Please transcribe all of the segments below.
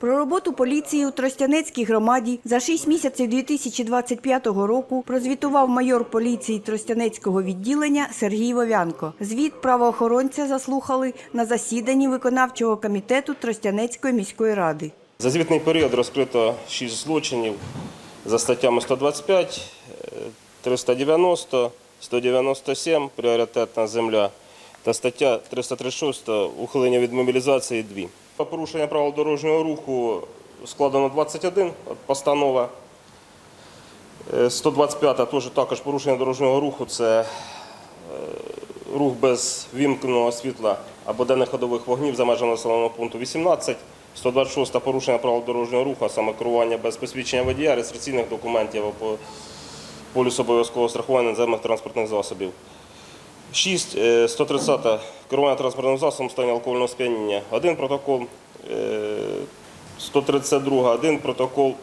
Про роботу поліції у Тростянецькій громаді за 6 місяців 2025 року прозвітував майор поліції Тростянецького відділення Сергій Вовянко. Звіт правоохоронця заслухали на засіданні виконавчого комітету Тростянецької міської ради. За звітний період розкрито 6 злочинів за статтями 125, е, 390, 197 пріоритетна земля та стаття 336 ухилення від мобілізації 2. По порушення правил дорожнього руху складено 21 постанова. Е, 125 теж також порушення дорожнього руху це е, рух без вімкненого світла або денних ходових вогнів за межами населеного пункту 18, 126 порушення правил дорожнього руху, саме керування без посвідчення водія, реєстраційних документів або полюсу обов'язкового страхування наземних транспортних засобів. 6, е, 130 керування транспортним засобом стані алкогольного сп'яніння. Один протокол, е, 132 один протокол,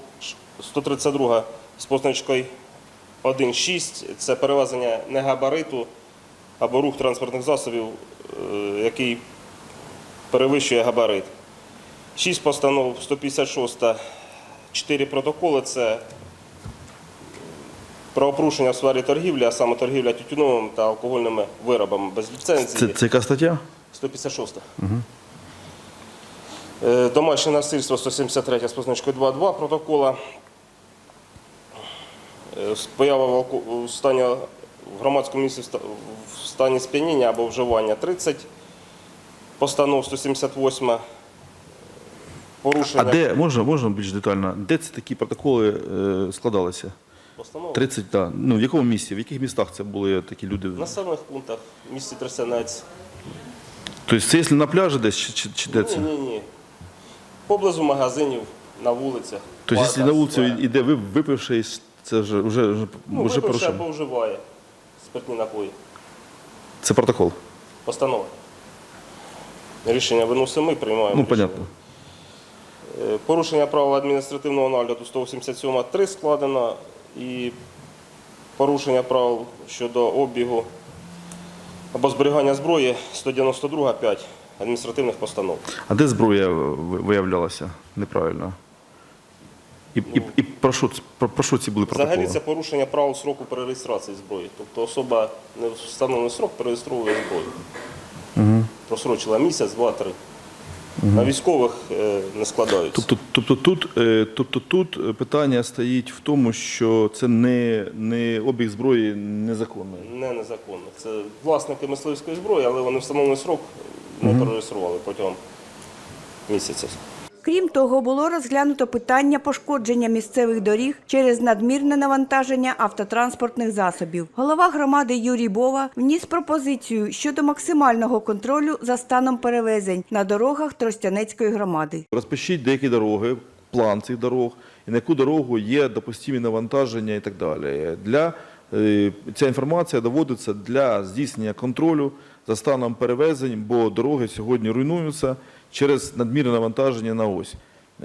132 з позначкою 1.6 – це перевезення негабариту або рух транспортних засобів, е, який перевищує габарит. 6 постанов, 156, 4 протоколи – це правопорушення в сфері торгівлі, а саме торгівля тютюновими та алкогольними виробами без Це, ліцензії. це яка стаття? 156. Е, Домашнє насильство 173 з позначкою 2.2 протокола. Е, Поява в алко- в стані в громадському місці в ста- в стані сп'яніння або вживання 30. Постанов 178. Порушення. А де можна, можна більш детально? Де ці такі протоколи е, складалися? Постанов? 30, так. Ну, в якому місці? В яких містах це були такі люди? В населених пунктах в місті Тростянець. Тобто це якщо на пляжі десь чи, чи, чи де Ні, це? ні, ні. Поблизу магазинів, на вулицях. Тобто, якщо на вулицю скверах. іде ви, випивши, це вже, вже, вже, Ну, вже випивши порушення. або вживає спиртні напої. Це протокол. Постанова. Рішення виносимо ми, приймаємо. Ну, рішення. понятно. Е, Порушення правил адміністративного нагляду 187 3 складено і порушення правил щодо обігу або зберігання зброї 192 5 адміністративних постанов. А де зброя виявлялася неправильно? І, і, і про, що, про, про що ці були протоколи? Взагалі це порушення правил сроку перереєстрації зброї. Тобто особа не встановлений срок перереєстровує зброю. Просрочила місяць, два, На військових е, не складаються. Тобто, тобто, тут, е, тобто тут питання стоїть в тому, що це не, не обіг зброї незаконний. Не незаконно. Це власники мисливської зброї, але вони встановлений срок не перереєстрували протягом місяця. Крім того, було розглянуто питання пошкодження місцевих доріг через надмірне навантаження автотранспортних засобів. Голова громади Юрій Бова вніс пропозицію щодо максимального контролю за станом перевезень на дорогах Тростянецької громади. Розпишіть деякі дороги, план цих дорог, і на яку дорогу є допустимі навантаження і так далі. Для, ця інформація доводиться для здійснення контролю за станом перевезень, бо дороги сьогодні руйнуються через надмірне навантаження на ось.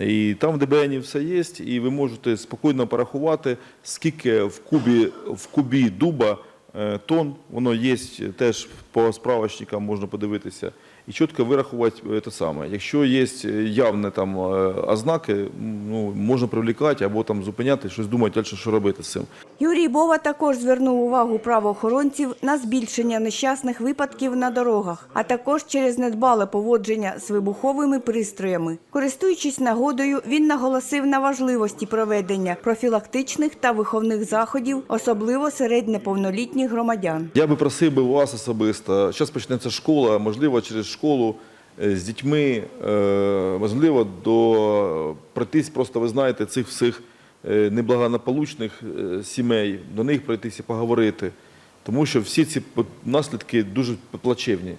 І там в ДБНі все є, і ви можете спокійно порахувати, скільки в кубі, в кубі дуба е, тонн, воно є теж по справочникам можна подивитися, і чітко вирахувати е, те саме. Якщо є явні там е, ознаки, ну, можна привлікати або там зупиняти, щось думати далі, що робити з цим. Юрій Бова також звернув увагу правоохоронців на збільшення нещасних випадків на дорогах, а також через недбале поводження з вибуховими пристроями. Користуючись нагодою, він наголосив на важливості проведення профілактичних та виховних заходів, особливо серед неповнолітніх громадян. Я би просив би вас особисто. Зараз почнеться школа, можливо, через школу е, з дітьми, е, можливо, до пройтись просто, ви знаєте, цих всіх е, неблагополучних е, сімей, до них пройтися поговорити. Тому що всі ці наслідки дуже плачевні.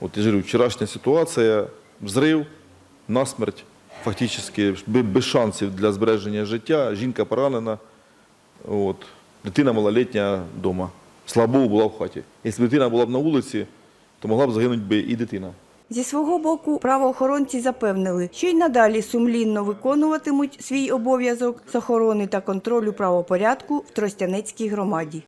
От я говорю, вчорашня ситуація, взрив, насмерть, фактично, без шансів для збереження життя, жінка поранена. От. Дитина малолітня вдома. Слава Богу, була в хаті. Якщо дитина була б на вулиці, то могла б загинути би і дитина. Зі свого боку, правоохоронці запевнили, що й надалі сумлінно виконуватимуть свій обов'язок з охорони та контролю правопорядку в Тростянецькій громаді.